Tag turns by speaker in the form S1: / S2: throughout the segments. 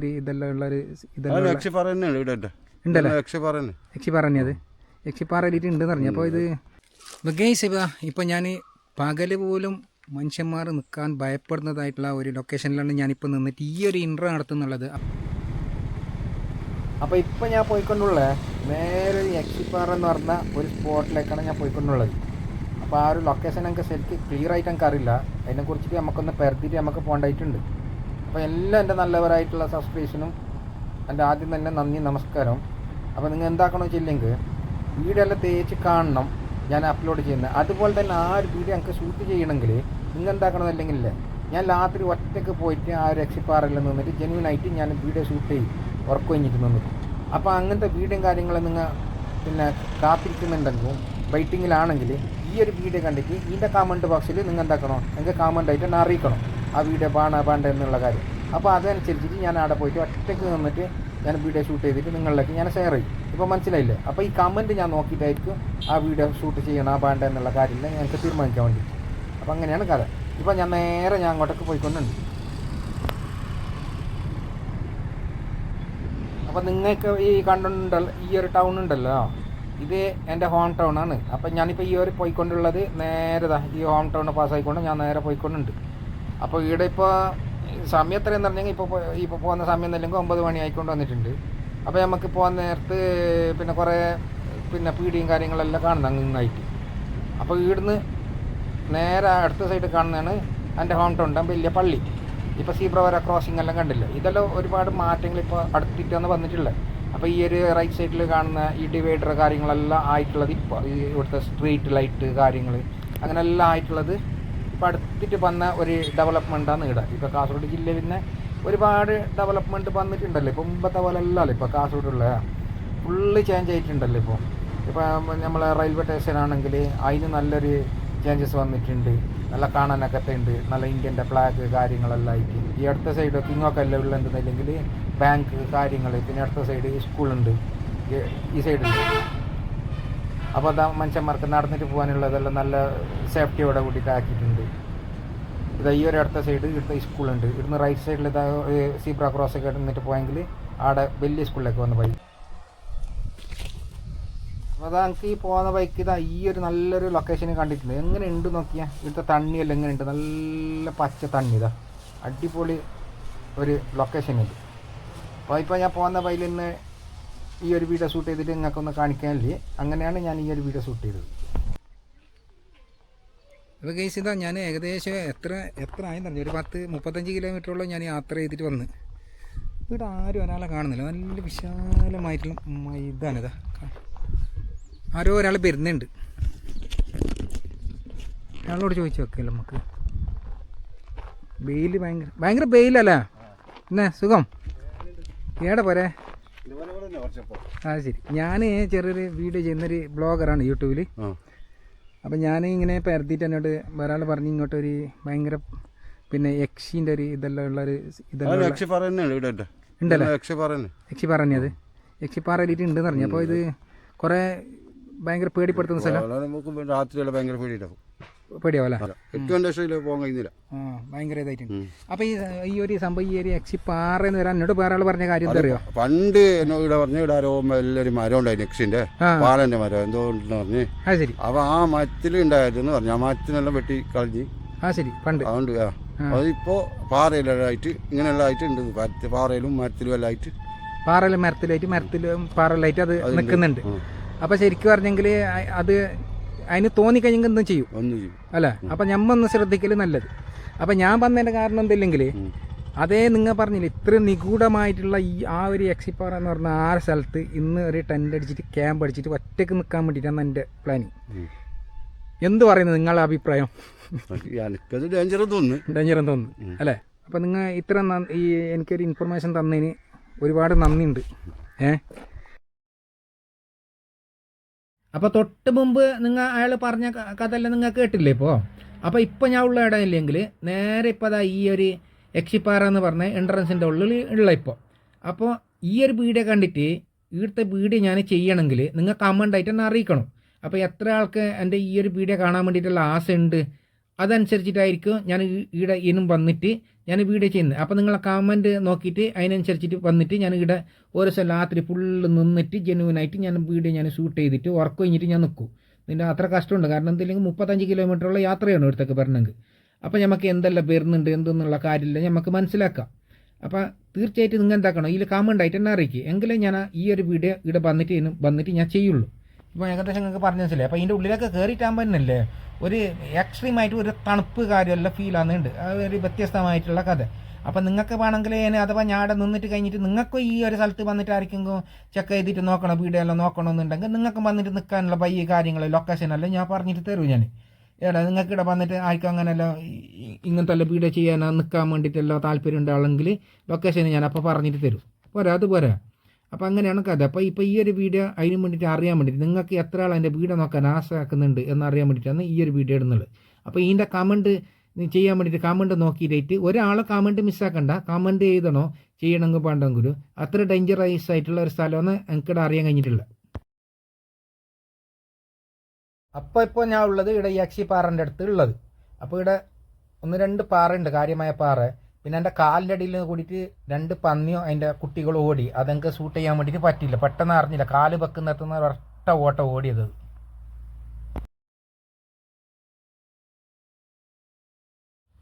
S1: ഒരു ഇതെല്ലാം ഉള്ള ഒരു ഇതെല്ലാം
S2: യക്ഷിപ്പാറ തന്നെയാണ് ഇവിടെ ഉണ്ട്.
S1: ഉണ്ടല്ലേ?
S2: യക്ഷിപ്പാറ തന്നെ.
S1: യക്ഷിപ്പാറ തന്നെയത് യക്ഷിപ്പാറ എലിയിട്ട് ഉണ്ടെന്ന് പറഞ്ഞു. അപ്പോൾ ഇത് ഗൈസ് ഇപ്പം ഇപ്പം ഞാൻ പകൽ പോലും മനുഷ്യന്മാർ നിൽക്കാൻ ഭയപ്പെടുന്നതായിട്ടുള്ള ഒരു ലൊക്കേഷനിലാണ് ഞാനിപ്പോൾ നിന്നിട്ട് ഈ ഒരു ഇൻട്രോ നടത്തുന്നുള്ളത്. അപ്പോൾ ഇപ്പം ഞാൻ പോയിക്കൊണ്ടുള്ള നേരെ യക്ഷിപ്പാറ എന്ന് പറഞ്ഞ ഒരു സ്പോട്ടിലേക്കാണ് ഞാൻ പോയിക്കൊണ്ടുള്ളത്. അപ്പോൾ ആ ഒരു ലൊക്കേഷൻ എനിക്ക് ശരിക്കും ക്ലിയർ ആയിട്ട് എനിക്ക് അറിയില്ല. അതിനെക്കുറിച്ചിട്ട് നമുക്കൊന്ന് പെർത്തിട്ട് നമുക്ക് പോകേണ്ടതായിട്ടുണ്ട്. അപ്പോൾ എല്ലാം എന്റെ നല്ലവരായിട്ടുള്ള സബ്സ്ക്രിപ്ഷനും എന്റെ ആദ്യം തന്നെ നന്ദി നമസ്കാരം. അപ്പോൾ നിങ്ങൾ എന്താക്കണമെന്ന് വെച്ചില്ലെങ്കിൽ വീഡിയോ എല്ലാം തേച്ച് കാണണം. ഞാൻ അപ്ലോഡ് ചെയ്യുന്നത്. അതുപോലെ തന്നെ ആ ഒരു വീഡിയോ എനിക്ക് ഷൂട്ട് ചെയ്യണമെങ്കിൽ നിങ്ങൾ എന്താക്കണമെന്നില്ലെങ്കിൽ ഞാൻ രാത്രി ഒറ്റയ്ക്ക് പോയിട്ട് ആ ഒരു രക്ഷപ്പാറയിൽ നിന്നിട്ട് ജെന്യൂൻ ആയിട്ട് ഞാൻ വീഡിയോ ഷൂട്ട് ചെയ്യും. ഉറക്കം കഴിഞ്ഞിട്ട് നിന്നിട്ട്. അപ്പോൾ അങ്ങനത്തെ വീഡിയോ കാര്യങ്ങളും നിങ്ങൾ പിന്നെ കാത്തിരിക്കുന്നുണ്ടെങ്കിൽ വെയിറ്റിങ്ങിലാണെങ്കിൽ ഈ ഒരു വീഡിയോ കണ്ടിട്ട് ഇതിന്റെ കമന്റ് ബോക്സിൽ നിങ്ങൾ എന്താക്കണം? നിങ്ങൾക്ക് കമന്റ് ആയിട്ട് എന്നെ അറിയിക്കണം. ആ വീഡിയോ പാണ പാണ്ട എന്നുള്ള കാര്യം. അപ്പോൾ അതനുസരിച്ചിട്ട് ഞാൻ അവിടെ പോയിട്ട് ഒറ്റയ്ക്ക് നിന്നിട്ട് ഞാൻ വീഡിയോ ഷൂട്ട് ചെയ്തിട്ട് നിങ്ങളിലേക്ക് ഞാൻ ഷെയർ ചെയ്യും. ഇപ്പോൾ മനസ്സിലായില്ലേ? അപ്പോൾ ഈ കമന്റ് ഞാൻ നോക്കിയിട്ടായിരിക്കും ആ വീഡിയോ ഷൂട്ട് ചെയ്യണം ആ പാണ്ട എന്നുള്ള കാര്യമില്ല ഞങ്ങൾക്ക് തീരുമാനിക്കാൻ വേണ്ടി. അപ്പോൾ അങ്ങനെയാണ് കഥ. ഇപ്പോൾ ഞാൻ നേരെ ഞാൻ അങ്ങോട്ടേക്ക് പോയിക്കൊണ്ടുണ്ട്. അപ്പോൾ നിങ്ങൾക്ക് ഈ കണ്ടുണ്ടല്ലോ ഈ ഒരു ടൗൺ ഉണ്ടല്ലോ. ഇത് എന്റെ ഹോം ടൗൺ ആണ്. അപ്പം ഞാനിപ്പോൾ ഈ ഒരു പോയിക്കൊണ്ടുള്ളത് നേരെ ഈ ഹോം ടൗൺ പാസ്സായിക്കൊണ്ട് ഞാൻ നേരെ പോയിക്കൊണ്ടുണ്ട്. അപ്പോൾ ഇവിടെ ഇപ്പോൾ സമയം എത്രയെന്ന് പറഞ്ഞെങ്കിൽ ഇപ്പോൾ ഇപ്പോൾ പോകുന്ന സമയം എന്നല്ലെങ്കിൽ ഒമ്പത് മണി ആയിക്കൊണ്ട് വന്നിട്ടുണ്ട്. അപ്പോൾ നമുക്ക് പോകാൻ നേരത്ത് പിന്നെ കുറേ പിന്നെ പീടിയും കാര്യങ്ങളെല്ലാം കാണുന്നത് അങ്ങായിട്ട്. അപ്പോൾ ഇവിടുന്ന് നേരെ അടുത്ത സൈഡ് കാണുന്നതാണ് എന്റെ ഹോം ടൗൺ വലിയ പള്ളി. ഇപ്പോൾ സീബ്രവര ക്രോസിംഗ് എല്ലാം കണ്ടില്ല? ഇതെല്ലാം ഒരുപാട് മാറ്റങ്ങൾ ഇപ്പോൾ അടുത്തിട്ടാണ് വന്നിട്ടുള്ളത്. അപ്പോൾ ഈ ഒരു റൈറ്റ് സൈഡിൽ കാണുന്ന ഈ ഡിവൈഡർ കാര്യങ്ങളെല്ലാം ആയിട്ടുള്ളത് ഇപ്പോൾ ഈ ഇവിടുത്തെ സ്ട്രീറ്റ് ലൈറ്റ് കാര്യങ്ങൾ അങ്ങനെല്ലാം ആയിട്ടുള്ളത് ഇപ്പോൾ അടുത്തിട്ട് വന്ന ഒരു ഡെവലപ്മെന്റാണ് ഇവിടെ ഇപ്പോൾ കാസർഗോഡ് ജില്ലയിൽ പിന്നെ ഒരുപാട് ഡെവലപ്മെന്റ് വന്നിട്ടുണ്ടല്ലോ. ഇപ്പോൾ മുമ്പത്തെ പോലെ അല്ലല്ലോ ഇപ്പോൾ കാസർഗോഡുള്ള. ഫുള്ള് ചേഞ്ച് ആയിട്ടുണ്ടല്ലോ ഇപ്പോൾ ഇപ്പോൾ നമ്മളെ റെയിൽവേ സ്റ്റേഷൻ ആണെങ്കിൽ അതിന് നല്ലൊരു ചേഞ്ചസ് വന്നിട്ടുണ്ട്. നല്ല കാണാനൊക്കെ ഉണ്ട്. നല്ല ഇന്ത്യന്റെ ഫ്ലാഗ് കാര്യങ്ങളെല്ലാം ആയിട്ട്. ഈ അടുത്ത സൈഡൊക്കെ ഇങ്ങൊക്കെ എല്ലാം ഉള്ളതെന്നുണ്ടെങ്കിൽ ബാങ്ക് കാര്യങ്ങൾ പിന്നെ അടുത്ത സൈഡ് സ്കൂളുണ്ട് ഈ- സൈഡിൽ അപ്പോൾ അതാ മനുഷ്യന്മാർക്ക് നടന്നിട്ട് പോകാനുള്ളതെല്ലാം നല്ല സേഫ്റ്റിയോടെ കൂടിയിട്ട് ആക്കിയിട്ടുണ്ട്. ഇതാ ഈ ഒരു അടുത്ത സൈഡ് ഇവിടുത്തെ സ്കൂളുണ്ട് ഇവിടുന്ന് റൈറ്റ് സൈഡിൽ ഇതാ സീബ്ര ക്രോസ് ഒക്കെ നിന്നിട്ട് പോയെങ്കിൽ ആടെ വലിയ സ്കൂളിലേക്ക് വന്ന ബൈക്ക് അപ്പോൾ അതാ എനിക്ക് ഈ പോകുന്ന ബൈക്ക് ഇതാ ഈ ഒരു നല്ലൊരു ലൊക്കേഷൻ കണ്ടിട്ടുണ്ട്. എങ്ങനെ ഉണ്ട് നോക്കിയാൽ ഇവിടുത്തെ തണ്ണിയെല്ലാം എങ്ങനെ ഉണ്ട്? നല്ല പച്ച തണ്ണി ഇതാ. അടിപൊളി ഒരു ലൊക്കേഷൻ ഉണ്ട്. അപ്പോൾ ഇപ്പോൾ ഞാൻ പോകുന്ന ബൈക്കിൽ നിന്ന് ഈ ഒരു വീഡിയോ ഷൂട്ട് ചെയ്തിട്ട് നിങ്ങൾക്കൊന്ന് കാണിക്കാനില്ലേ? അങ്ങനെയാണ് ഞാൻ ഈ ഒരു വീഡിയോ ഷൂട്ട് ചെയ്തത്. അപ്പോൾ കേസ് ഇതാ ഞാൻ ഏകദേശം എത്ര എത്ര ആയെന്ന് പറഞ്ഞു ഒരു പത്ത് മുപ്പത്തഞ്ച് കിലോമീറ്ററോളം ഞാൻ യാത്ര ചെയ്തിട്ട് വന്ന്. ഇവിടെ ആരും ഒരാളെ കാണുന്നില്ല. നല്ല വിശാലമായിട്ടുള്ള മൈതാനിതാ ആരോ ഒരാൾ വരുന്നുണ്ട്. അയാളോട് ചോദിച്ചു വെക്കല്ലേ നമുക്ക്. വെയിൽ ഭയങ്കര ഭയങ്കര വെയിലല്ലേ? എന്നാ സുഖം? ഏടെ പോരെ? ആ ശരി. ഞാൻ ചെറിയൊരു വീഡിയോ ചെയ്യുന്നൊരു ബ്ലോഗറാണ് യൂട്യൂബിൽ അപ്പം ഞാൻ ഇങ്ങനെ പരത്തിയിട്ട് എന്നോട് ഒരാൾ പറഞ്ഞ് ഇങ്ങോട്ടൊരു ഭയങ്കര പിന്നെ യക്ഷീന്റെ ഒരു ഇതെല്ലാം ഉള്ളൊരു
S2: ഒരു
S1: ഇതെല്ലാം യക്ഷി
S2: യക്ഷിപ്പാറ
S1: യക്ഷി
S2: യക്ഷിപ്പാറ
S1: എലിയിട്ട് ഉണ്ടെന്ന് പറഞ്ഞു. അപ്പോൾ ഇത് കുറേ ഭയങ്കര പേടിപ്പെടുത്തുന്ന സ്ഥലം.
S2: രാത്രി നമുക്ക് രാത്രിയെല്ലാം ഭയങ്കര പേടിയിട്ടാവും
S1: പേടിയാവല്ലേ
S2: പോകാൻ കഴിയുന്നില്ല.
S1: ആ ഭയങ്കര ഇതായിട്ടുണ്ട്. അപ്പോൾ ഈ ഈ ഒരു സംഭവം ഈ ഒരു യക്ഷിപ്പാറ എന്ന് വരാൻ എന്നോട് വേറെ ആൾ പറഞ്ഞ കാര്യം എന്താ അറിയോ
S2: പണ്ട് എന്നോട് ഇവിടെ പറഞ്ഞു ഇവിടെ ആരോ എല്ലാവരും മരം ഉണ്ടായി
S1: നെക്സിന്റെ.
S2: പാലന്റെ മരം എന്തോ ഉണ്ടെന്ന് പറഞ്ഞ്.
S1: ആ ശരി.
S2: അപ്പൊ ആ മരത്തിൽ ഉണ്ടായിരുന്നു പറഞ്ഞു. ആ മരത്തിനെല്ലാം വെട്ടി കളഞ്ഞ്.
S1: ആ ശരി. പണ്ട്.
S2: അതുകൊണ്ട് ആ. അതിപ്പോ പാറയിലായിട്ട് ഇങ്ങനെയുള്ളതായിട്ട് ഇങ്ങനെയെല്ലാം ആയിട്ട് ഉണ്ട്. പാറയിലും മരത്തിലും എല്ലാം ആയിട്ട്.
S1: പാറയിലും മരത്തിലായിട്ട് മരത്തിലും പാറയിലായിട്ട് അത്
S2: നിക്കുന്നുണ്ട്
S1: നിൽക്കുന്നുണ്ട്.
S2: ഉം.
S1: അപ്പോൾ ശരിക്കും പറഞ്ഞെങ്കിൽ അത് അതിന് തോന്നിക്കഴിഞ്ഞെങ്കിൽ എന്തും ചെയ്യും.
S2: ഒന്നും ചെയ്യും.
S1: അല്ലേ? അപ്പം ഞമ്മ ഒന്ന് ശ്രദ്ധിക്കൽ നല്ലത്. അപ്പം ഞാൻ വന്നതിന്റെ കാരണം എന്തില്ലെങ്കിൽ. അതേ നിങ്ങൾ പറഞ്ഞില്ല ഇത്ര നിഗൂഢമായിട്ടുള്ള ഈ ആ ഒരു എക്സിപ്പാറ എന്ന് പറഞ്ഞ ആ സ്ഥലത്ത് ഇന്ന് ഒരു ടെന്റ് അടിച്ചിട്ട് ക്യാമ്പ് അടിച്ചിട്ട് ഒറ്റയ്ക്ക് നിൽക്കാൻ വേണ്ടിയിട്ടാണ് എന്റെ പ്ലാനിങ്. എന്ത് പറയുന്നത് നിങ്ങളുടെ അഭിപ്രായം?
S2: എനിക്കത് ഡേഞ്ചർ തോന്നുന്നു.
S1: ഡേഞ്ചർ തോന്നുന്നു. അല്ലേ? അപ്പം നിങ്ങൾ ഇത്ര ഈ എനിക്കൊരു ഇൻഫർമേഷൻ തന്നതിന് ഒരുപാട് നന്ദിയുണ്ട്. ഏ? അപ്പോൾ തൊട്ട് മുമ്പ് നിങ്ങൾ അയാൾ പറഞ്ഞ കഥയെല്ലാം നിങ്ങൾ കേട്ടില്ലേ ഇപ്പോൾ അപ്പോൾ ഇപ്പോൾ ഞാൻ ഉള്ള ഇടമില്ലെങ്കിൽ നേരെ ഇപ്പോൾ അതാ ഈ ഒരു എക്സിപ്പാറ എന്ന് പറഞ്ഞ എൻട്രൻസിന്റെ ഉള്ളിൽ ഉള്ള ഇപ്പോൾ അപ്പോൾ ഈ ഒരു വീഡിയോ കണ്ടിട്ട് ഇവിടുത്തെ വീഡിയോ ഞാൻ ചെയ്യണമെങ്കിൽ നിങ്ങൾ കമന്റായിട്ട് എന്നെ അറിയിക്കണം. അപ്പോൾ എത്ര ആൾക്ക് എന്റെ ഈ ഒരു വീഡിയോ കാണാൻ വേണ്ടിയിട്ടുള്ള ആശ ഉണ്ട് അതനുസരിച്ചിട്ടായിരിക്കും ഞാൻ ഈടെ ഇനും വന്നിട്ട് ഞാൻ വീഡിയോ ചെയ്യുന്നത്. അപ്പോൾ നിങ്ങളെ കമന്റ് നോക്കിയിട്ട് അതിനനുസരിച്ചിട്ട് വന്നിട്ട് ഞാൻ ഇവിടെ ഓരോ സ്ഥലം രാത്രി ഫുള്ള് നിന്നിട്ട് ജെനുവിനായിട്ട് ഞാൻ വീഡിയോ ഞാൻ ഷൂട്ട് ചെയ്തിട്ട് ഉറക്കം കഴിഞ്ഞിട്ട് ഞാൻ നിൽക്കും ഇതിന്റെ അത്ര കഷ്ടമുണ്ട്. കാരണം എന്തെങ്കിലും മുപ്പത്തഞ്ച് കിലോമീറ്ററുള്ള യാത്രയാണ് ഇവിടുത്തേക്ക് വരണമെങ്കിൽ അപ്പോൾ നമുക്ക് എന്തെല്ലാം വരുന്നുണ്ട് എന്തെന്നുള്ള കാര്യമില്ല നമുക്ക് മനസ്സിലാക്കാം. അപ്പോൾ തീർച്ചയായിട്ടും നിങ്ങൾ എന്താക്കണം ഇതിൽ കമന്റ് ആയിട്ട് എന്നെ അറിയിക്കുക എങ്കിലേ ഞാൻ ഈ ഒരു വീഡിയോ ഇവിടെ വന്നിട്ട് വന്നിട്ട് ഞാൻ ചെയ്യുള്ളൂ. ഇപ്പോൾ ഏകദേശം നിങ്ങൾക്ക് പറഞ്ഞു വെച്ചില്ലേ അപ്പോൾ ഇതിന്റെ ഉള്ളിലൊക്കെ കയറിയിട്ടാകുമ്പോൾ തന്നെയല്ലേ ഒരു എക്സ്ട്രീമായിട്ട് ഒരു തണുപ്പ് കാര്യമല്ല ഫീൽ ആകുന്നുണ്ട് അത് ഒരു വ്യത്യസ്തമായിട്ടുള്ള കഥ. അപ്പം നിങ്ങൾക്ക് വേണമെങ്കിൽ ഞാൻ അഥവാ ഞാടെ നിന്നിട്ട് കഴിഞ്ഞിട്ട് നിങ്ങൾക്കും ഈ ഒരു സ്ഥലത്ത് വന്നിട്ട് ആർക്കെങ്കിലും ചെക്ക് ചെയ്തിട്ട് നോക്കണം വീഡിയോ എല്ലാം നോക്കണമെന്നുണ്ടെങ്കിൽ നിങ്ങൾക്ക് വന്നിട്ട് നിൽക്കാനുള്ള പയ്യ കാര്യങ്ങൾ ലൊക്കേഷൻ എല്ലാം ഞാൻ പറഞ്ഞിട്ട് തരും ഞാൻ ഏടാ നിങ്ങൾക്ക് ഇവിടെ വന്നിട്ട് ആർക്കും അങ്ങനെയല്ലോ ഇങ്ങനത്തെ എല്ലാം വീഡിയോ ചെയ്യാനോ നിൽക്കാൻ വേണ്ടിയിട്ടല്ലോ താല്പര്യം ഉണ്ടാണെങ്കിൽ ലൊക്കേഷൻ ഞാൻ അപ്പോൾ പറഞ്ഞിട്ട് തരും. പോരാ അത് പോരാ. അപ്പോൾ അങ്ങനെയാണ് കഥ. അപ്പോൾ ഇപ്പോൾ ഈ ഒരു വീഡിയോ അതിന് വേണ്ടിയിട്ട് അറിയാൻ വേണ്ടിയിട്ട് നിങ്ങൾക്ക് എത്ര ആൾ എന്റെ വീഡിയോ നോക്കാൻ ആശയാക്കുന്നുണ്ട് എന്നറിയാൻ വേണ്ടിയിട്ടാണ് ഈ ഒരു വീഡിയോ ഇടുന്നത്. അപ്പോൾ ഇതിന്റെ കമന്റ് ചെയ്യാൻ വേണ്ടിയിട്ട് കമന്റ് നോക്കിയിട്ട് ഒരാളെ കമന്റ് മിസ്സാക്കണ്ട കമന്റ് ചെയ്തണോ ചെയ്യണമെങ്കിൽ വേണ്ടെങ്കിലും അത്ര ഡേഞ്ചറൈസ് ആയിട്ടുള്ള ഒരു സ്ഥലമെന്ന് എനിക്കിടെ അറിയാൻ കഴിഞ്ഞിട്ടില്ല അപ്പോൾ ഇപ്പോൾ ഞാൻ ഉള്ളത് ഇവിടെ യക്ഷി പാറന്റെ അടുത്ത് ഉള്ളത്. അപ്പോൾ ഇവിടെ ഒന്ന് രണ്ട് പാറയുണ്ട് കാര്യമായ പാറ. പിന്നെ എന്റെ കാലിന്റെ അടിയിൽ കൂടിയിട്ട് രണ്ട് പന്നിയോ അതിന്റെ കുട്ടികളോ ഓടി. അതെനിക്ക് സൂട്ട് ചെയ്യാൻ വേണ്ടിയിട്ട് പറ്റില്ല പെട്ടെന്ന് അറിഞ്ഞില്ല. കാൽ വെക്കുന്നിടത്തുനിന്ന് ഒരൊറ്റ ഓട്ടം ഓടിയത്.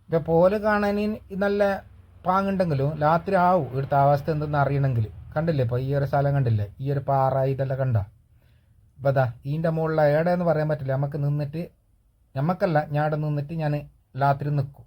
S1: ഇത് പോൽ കാണാൻ നല്ല പാങ്ങുണ്ടെങ്കിലും രാത്രി ആവും. ഇവിടുത്തെ അവസ്ഥ എന്തെന്ന് അറിയണമെങ്കിൽ. കണ്ടില്ലേ ഇപ്പോൾ ഈ ഒരു സ്ഥലം കണ്ടില്ലേ? ഈ ഒരു പാറ ഇതെല്ലാം കണ്ട? അപ്പോൾ അതാ ഇതിന്റെ മുകളിൽ എന്ന് പറയാൻ പറ്റില്ല. നമുക്ക് നിന്നിട്ട് നമുക്കല്ല ഞാൻ അവിടെ നിന്നിട്ട് ഞാൻ രാത്രി നിൽക്കും